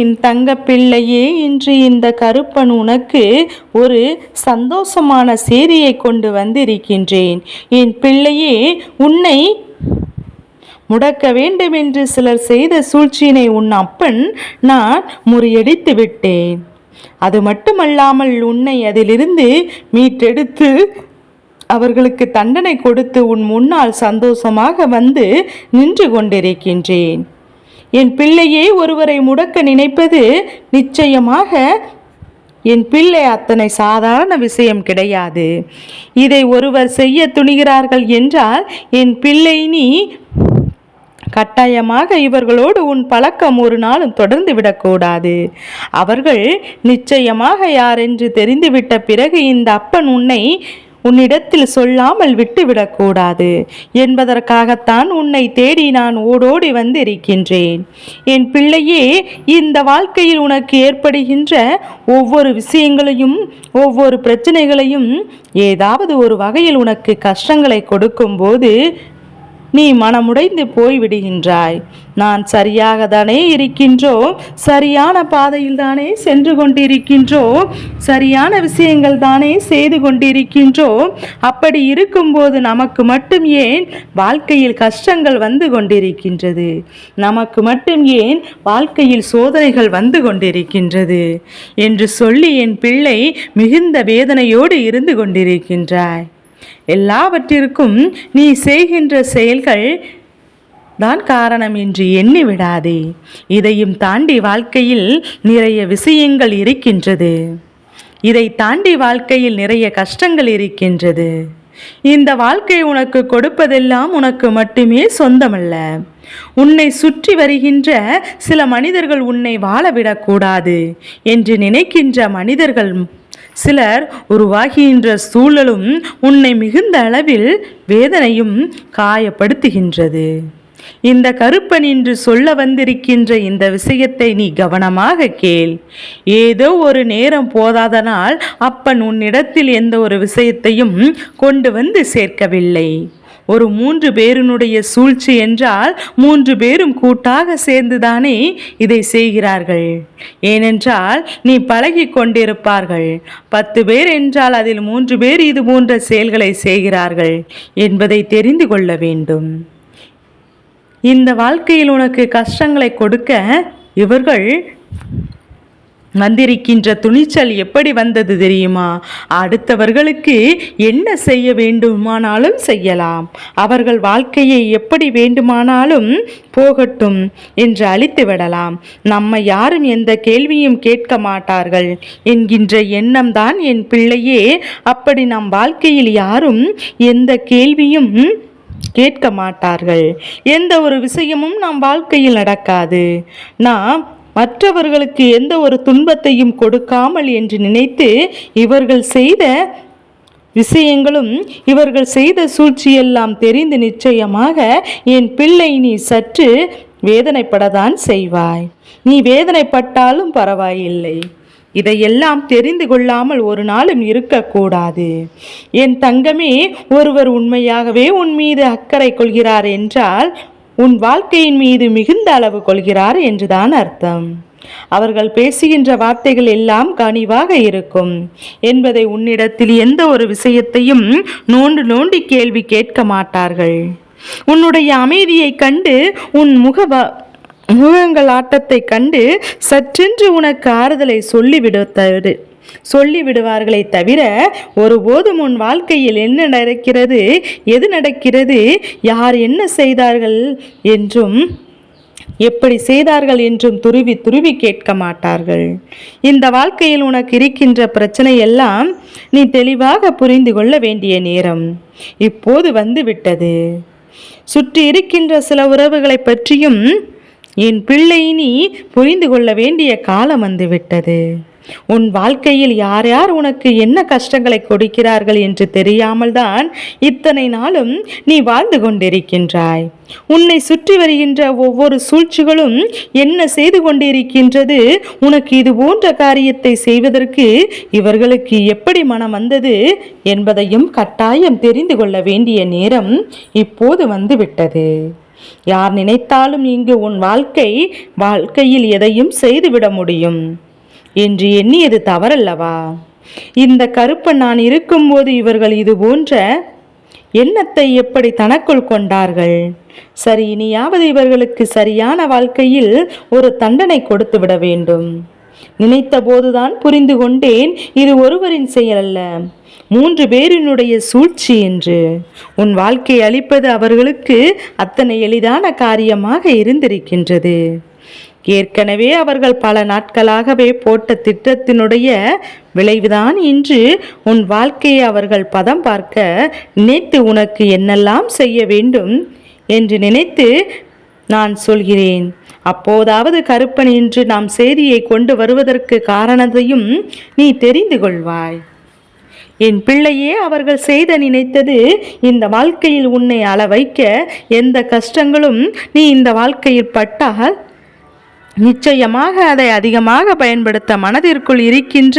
என் தங்க பிள்ளையே இன்று இந்த கருப்பன் உனக்கு ஒரு சந்தோஷமான செய்தியை கொண்டு வந்திருக்கின்றேன். என் பிள்ளையே உன்னை முடக்க வேண்டும் என்று சிலர் செய்த சூழ்ச்சியினை உன் அப்பன் நான் முறியடித்து விட்டேன். அது மட்டுமல்லாமல் உன்னை அதிலிருந்து மீட்டெடுத்து அவர்களுக்கு தண்டனை கொடுத்து உன் முன்னால் சந்தோஷமாக வந்து நின்று கொண்டிருக்கின்றேன். என் பிள்ளையே ஒருவரை முடக்க நினைப்பது நிச்சயமாக என் பிள்ளை அத்தனை சாதாரண விஷயம் கிடையாது. இதை ஒருவர் செய்ய துணிகிறார்கள் என்றால் என் பிள்ளை நீ கட்டாயமாக இவர்களோடு உன் பழக்கம் ஒரு நாளும் தொடர்ந்து விடக்கூடாது. அவர்கள் நிச்சயமாக யாரென்று தெரிந்துவிட்ட பிறகு இந்த அப்பன் உன்னை உன்னிடத்தில் சொல்லாமல் விட்டுவிடக்கூடாது என்பதற்காகத்தான் உன்னை தேடி நான் ஓடோடி வந்திருக்கின்றேன். என் பிள்ளையே இந்த வாழ்க்கையில் உனக்கு ஏற்படுகின்ற ஒவ்வொரு விஷயங்களையும் ஒவ்வொரு பிரச்சனைகளையும் ஏதாவது ஒரு வகையில் உனக்கு கஷ்டங்களை கொடுக்கும்போது நீ மனமுடைந்து போய்விடுகின்றாய். நான் சரியாக தானே இருக்கின்றோம் சரியான பாதையில் தானே சென்று கொண்டிருக்கின்றோம் சரியான விஷயங்கள் தானே செய்து கொண்டிருக்கின்றோம் அப்படி இருக்கும்போது நமக்கு மட்டும் ஏன் வாழ்க்கையில் கஷ்டங்கள் வந்து கொண்டிருக்கின்றது? நமக்கு மட்டும் ஏன் வாழ்க்கையில் சோதனைகள் வந்து கொண்டிருக்கின்றது? என்று சொல்லி என் பிள்ளை மிகுந்த வேதனையோடு இருந்து கொண்டிருக்கின்றாய். எல்லாவற்றிற்கும் நீ செய்கின்ற செயல்கள் தான் காரணம் என்று எண்ணி விடாதே இதையும் தாண்டி வாழ்க்கையில் நிறைய விஷயங்கள் இருக்கின்றது. இதை தாண்டி வாழ்க்கையில் நிறைய கஷ்டங்கள் இருக்கின்றது. இந்த வாழ்க்கை உனக்கு கொடுப்பதெல்லாம் உனக்கு மட்டுமே சொந்தமல்ல. உன்னை சுற்றி வருகின்ற சில மனிதர்கள் உன்னை வாழவிடக்கூடாது என்று நினைக்கின்ற மனிதர்கள் சிலர் உருவாகின்ற சூழலும் உன்னை மிகுந்த அளவில் வேதனையும் காயப்படுத்துகின்றது. இந்த கருப்பன் என்று சொல்ல வந்திருக்கின்ற இந்த விஷயத்தை நீ கவனமாக கேள். ஏதோ ஒரு நேரம் போதாதனால் அப்பன் உன்னிடத்தில் எந்த ஒரு விஷயத்தையும் கொண்டு வந்து சேர்க்கவில்லை. ஒரு மூன்று பேரினுடைய சூழ்ச்சி என்றால் மூன்று பேரும் கூட்டாக சேர்ந்துதானே இதை செய்கிறார்கள். ஏனென்றால் நீ பழகி கொண்டிருப்பார்கள். பத்து பேர் என்றால் அதில் மூன்று பேர் இது போன்ற செயல்களை செய்கிறார்கள் என்பதை தெரிந்து கொள்ள வேண்டும். இந்த வாழ்க்கையில் உனக்கு கஷ்டங்களை கொடுக்க இவர்கள் வந்திருக்கின்ற துணிச்சல் எப்படி வந்தது தெரியுமா? அடுத்தவர்களுக்கு என்ன செய்ய வேண்டுமானாலும் செய்யலாம். அவர்கள் வாழ்க்கையை எப்படி வேண்டுமானாலும் போகட்டும் என்று அழித்து விடலாம். நம்ம யாரும் எந்த கேள்வியும் கேட்க மாட்டார்கள். என்கின்ற எண்ணம் தான் என் பிள்ளையே. அப்படி நம் வாழ்க்கையில் யாரும் எந்த கேள்வியும் கேட்க மாட்டார்கள். எந்த ஒரு விஷயமும் நம் வாழ்க்கையில் நடக்காது. நாம் மற்றவர்களுக்கு எந்த ஒரு துன்பத்தையும் கொடுக்காமல் என்று நினைத்து இவர்கள் செய்த விஷயங்களும் இவர்கள் செய்த சூழ்ச்சியெல்லாம் தெரிந்து நிச்சயமாக என் பிள்ளை நீ சற்று வேதனைப்படத்தான் செய்வாய். நீ வேதனைப்பட்டாலும் பரவாயில்லை. இதையெல்லாம் தெரிந்து கொள்ளாமல் ஒரு நாளும் இருக்கக்கூடாது. என் தங்கமே ஒருவர் உண்மையாகவே உன் மீது அக்கறை கொள்கிறார் என்றால் உன் வாழ்க்கையின் மீது மிகுந்த அளவு கொள்கிறார் என்றுதான் அர்த்தம். அவர்கள் பேசுகின்ற வார்த்தைகள் எல்லாம் கனிவாக இருக்கும். என்பதை உன்னிடத்தில் எந்த ஒரு விஷயத்தையும் நோண்டு நோண்டி கேள்வி கேட்க மாட்டார்கள். உன்னுடைய அமைதியை கண்டு உன் முக முகங்கள் ஆட்டத்தை கண்டு சற்றென்று உனக்கு ஆறுதலை சொல்லிவிடுத்தது. சொல்லிவிடுவார்களே தவிர ஒருபோதும் உன் வாழ்க்கையில் என்ன நடக்கிறது எது நடக்கிறது யார் என்ன செய்தார்கள் என்றும் எப்படி செய்தார்கள் என்றும் துருவி துருவி கேட்க மாட்டார்கள். இந்த வாழ்க்கையில் உனக்கு இருக்கின்ற பிரச்சனை எல்லாம் நீ தெளிவாக புரிந்து கொள்ள வேண்டிய நேரம். இப்போது வந்து விட்டது சுற்றி இருக்கின்ற சில உறவுகளை பற்றியும் என் பிள்ளை நீ புரிந்து கொள்ள வேண்டிய காலம் வந்துவிட்டது. உன் வாழ்க்கையில் யார் யார் உனக்கு என்ன கஷ்டங்களை கொடுக்கிறார்கள் என்று தெரியாமல் தான் இத்தனை நாளும் நீ வாழ்ந்து கொண்டிருக்கின்றாய். உன்னை சுற்றி வருகின்ற ஒவ்வொரு சூழ்ச்சிகளும் என்ன செய்து கொண்டிருக்கின்றது உனக்கு இது போன்ற காரியத்தை செய்வதற்கு இவர்களுக்கு எப்படி மனம் வந்தது என்பதையும் கட்டாயம் தெரிந்து கொள்ள வேண்டிய நேரம் இப்போது வந்துவிட்டது. யார் நினைத்தாலும் இங்கு உன் வாழ்க்கை வாழ்க்கையில் எதையும் செய்துவிட முடியும். என்று எண்ணியது தவறல்லவா? இந்த கருப்பன் நான் இருக்கும்போது இவர்கள் இது போன்ற எண்ணத்தை எப்படி தனக்குள் கொண்டார்கள்? சரி இனியாவது இவர்களுக்கு சரியான வாழ்க்கையில் ஒரு தண்டனை கொடுத்து விட வேண்டும். நினைத்த போதுதான் புரிந்து கொண்டேன் இது ஒருவரின் செயல் அல்ல. மூன்று பேரினுடைய சூழ்ச்சி என்று. உன் வாழ்க்கை அளிப்பது அவர்களுக்கு அத்தனை எளிதான காரியமாக இருந்திருக்கின்றது. ஏற்கனவே அவர்கள் பல நாட்களாகவே போட்ட திட்டத்தினுடைய விளைவுதான் இன்று உன் வாழ்க்கையை அவர்கள் பதம் பார்க்க நினைத்து உனக்கு என்னெல்லாம் செய்ய வேண்டும் என்று நினைத்து நான் சொல்கிறேன். அப்போதாவது கருப்பன் என்று நாம் செய்தியை கொண்டு வருவதற்கு காரணத்தையும் நீ தெரிந்து கொள்வாய். என் பிள்ளையே அவர்கள் செய்த நினைத்தது இந்த வாழ்க்கையில் உன்னை அள வைக்க எந்த கஷ்டங்களும் நீ இந்த வாழ்க்கையில் பட்டால் நிச்சயமாக அதை அதிகமாக பயன்படுத்த மனதிற்குள் இருக்கின்ற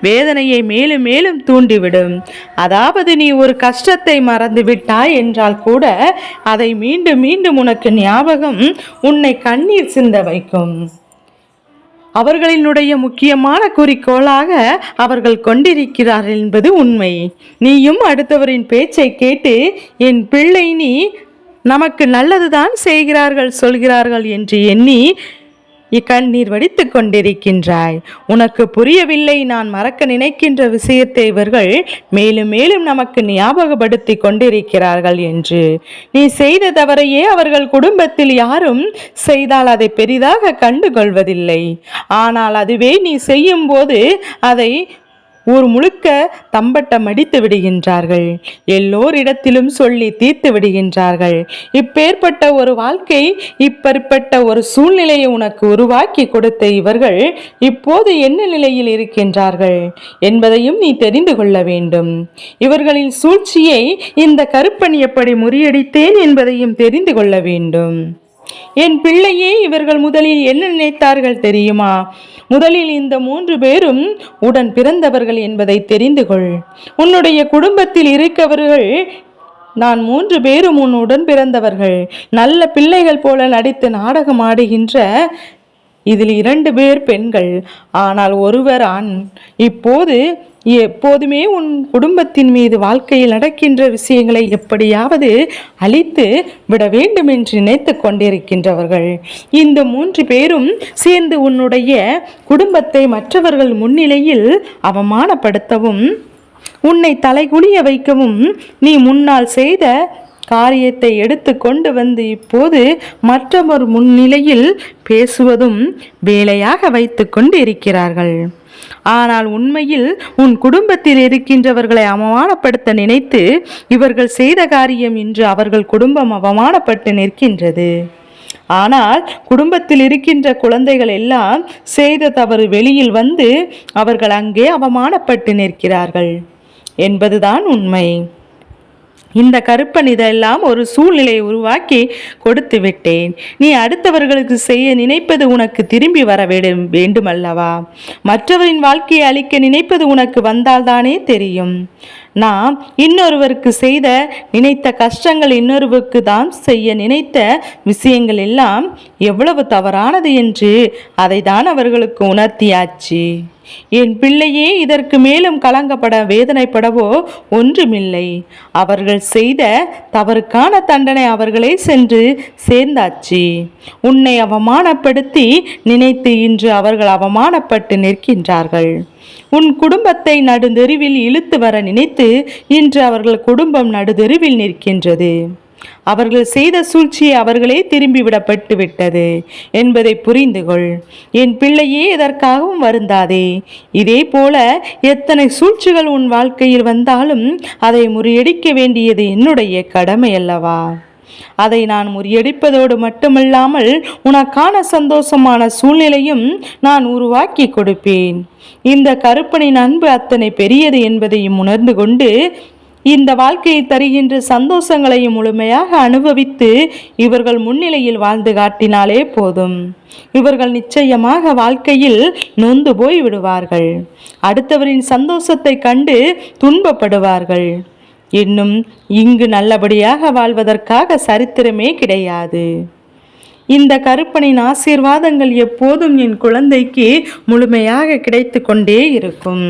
வேதனையை மேலும் மேலும் தூண்டிவிடும். அதாவது நீ ஒரு கஷ்டத்தை மறந்து விட்டாய் என்றால் கூட அதை மீண்டும் மீண்டும் உனக்கு ஞாபகம் உன்னை கண்ணீர் சிந்த வைக்கும். அவர்களினுடைய முக்கியமான குறிக்கோளாக அவர்கள் கொண்டிருக்கிறார்கள் என்பது உண்மை. நீயும் அடுத்தவரின் பேச்சை கேட்டு என் பிள்ளை நீ நமக்கு நல்லதுதான் செய்கிறார்கள் சொல்கிறார்கள் என்று எண்ணி இக்கண்ணீர் வடித்து கொண்டிருக்கின்றாய். உனக்கு புரியவில்லை நான் மறக்க நினைக்கின்ற விஷயத்தை இவர்கள் மேலும் மேலும் நமக்கு ஞாபகப்படுத்தி கொண்டிருக்கிறார்கள் என்று. நீ செய்த தவறையே அவர்கள் குடும்பத்தில் யாரும் செய்தால் அதை பெரிதாக கண்டுகொள்வதில்லை. ஆனால் அதுவே நீ செய்யும் போது அதை ஊர் முழுக்க தம்பட்டம் அடித்து விடுகின்றார்கள். எல்லோரிடத்திலும் சொல்லி தீர்த்து விடுகின்றார்கள். இப்பேற்பட்ட ஒரு வாழ்க்கை இப்பேற்பட்ட ஒரு சூழ்நிலையை உனக்கு உருவாக்கி கொடுத்த இவர்கள் இப்போது என்ன நிலையில் இருக்கின்றார்கள் என்பதையும் நீ தெரிந்து கொள்ள வேண்டும். இவர்களின் சூழ்ச்சியை இந்த கருப்பன் எப்படி முறியடித்தேன் என்பதையும் தெரிந்து கொள்ள வேண்டும். என் பிள்ளையே இவர்கள் முதலில் என்ன நினைத்தார்கள் தெரியுமா? முதலில் இந்த மூன்று பேரும் உடன் பிறந்தவர்கள் என்பதை தெரிந்து கொள். உன்னுடைய குடும்பத்தில் இருக்கவர்கள் நான் மூன்று பேரும் உன் உடன் பிறந்தவர்கள். நல்ல பிள்ளைகள் போல நடித்து நாடகம் ஆடுகின்ற இதில் இரண்டு பேர் பெண்கள். ஆனால் ஒருவர் ஆண். இப்போது எப்போதுமே உன் குடும்பத்தின் மீது வாழ்க்கையில் நடக்கின்ற விஷயங்களை எப்படியாவது அழித்து விட வேண்டும் என்று நினைத்து கொண்டிருக்கின்றவர்கள். இந்த மூன்று பேரும் சேர்ந்து உன்னுடைய குடும்பத்தை மற்றவர்கள் முன்னிலையில் அவமானப்படுத்தவும் உன்னை தலைகுனிய வைக்கவும் நீ முன்னால் செய்த காரியத்தை எடுத்து கொண்டு வந்து இப்போது மற்றவர் முன்னிலையில் பேசுவதும் வேலையாக வைத்து கொண்டு இருக்கிறார்கள். ஆனால் உண்மையில் உன் குடும்பத்தில் இருக்கின்றவர்களை அவமானப்படுத்த நினைத்து இவர்கள் செய்த காரியம் இன்று அவர்கள் குடும்பம் அவமானப்பட்டு நிற்கின்றது. ஆனால் குடும்பத்தில் இருக்கின்ற குழந்தைகள் எல்லாம் செய்த தவறு வெளியில் வந்து அவர்கள் அங்கே அவமானப்பட்டு நிற்கிறார்கள். என்பதுதான் உண்மை. இந்த கருப்பன் இதெல்லாம் ஒரு சூழ்நிலையை உருவாக்கி கொடுத்து விட்டேன். நீ அடுத்தவர்களுக்கு செய்ய நினைப்பது உனக்கு திரும்பி வர வேண்டும் வேண்டுமல்லவா? மற்றவரின் வாழ்க்கையை அழிக்க நினைப்பது உனக்கு வந்தால்தானே தெரியும். நாம் இன்னொருவருக்கு செய்த நினைத்த கஷ்டங்கள் இன்னொருவருக்கு தான் செய்ய நினைத்த விஷயங்கள் எல்லாம் எவ்வளவு தவறானது என்று அதை தான் அவர்களுக்கு உணர்த்தியாச்சு. என் பிள்ளையே இதற்கு மேலும் கலங்கப்பட வேதனைப்படவோ ஒன்றுமில்லை. அவர்கள் செய்த தவறுக்கான தண்டனை அவர்களே சென்று சேர்ந்தாச்சு. உன்னை அவமானப்படுத்தி நினைத்து இன்று அவர்கள் அவமானப்பட்டு நிற்கின்றார்கள். உன் குடும்பத்தை நடுதெருவில் இழுத்து வர நினைத்து இன்று அவர்கள் குடும்பம் நடுதெருவில் நிற்கின்றது. அவர்கள் செய்த சூழ்ச்சியை அவர்களே திரும்பிவிடப்பட்டு விட்டது என்பதை புரிந்து கொள் என் பிள்ளையே எதற்காகவும் வருந்தாதே. இதே போல எத்தனை சூழ்ச்சிகள் உன் வாழ்க்கையில் வந்தாலும் அதை முறியடிக்க வேண்டியது என்னுடைய கடமை அல்லவா? அதை நான் முறியடிப்பதோடு மட்டுமல்லாமல் உனக்கான சந்தோஷமான சூழ்நிலையும் நான் உருவாக்கி கொடுப்பேன். இந்த கருப்பனின் அன்பு அத்தனை பெரியது என்பதையும் உணர்ந்து கொண்டு இந்த வாழ்க்கையை தருகின்ற சந்தோஷங்களையும் முழுமையாக அனுபவித்து இவர்கள் முன்னிலையில் வாழ்ந்து காட்டினாலே போதும். இவர்கள் நிச்சயமாக வாழ்க்கையில் நொந்து போய் விடுவார்கள் அடுத்தவரின் சந்தோஷத்தை கண்டு துன்பப்படுவார்கள். இன்னும் இங்கு நல்லபடியாக வாழ்வதற்காக சரித்திரமே கிடையாது. இந்த கருப்பனின் ஆசீர்வாதங்கள் எப்போதும் என் குழந்தைக்கு முழுமையாக கிடைத்து கொண்டே இருக்கும்.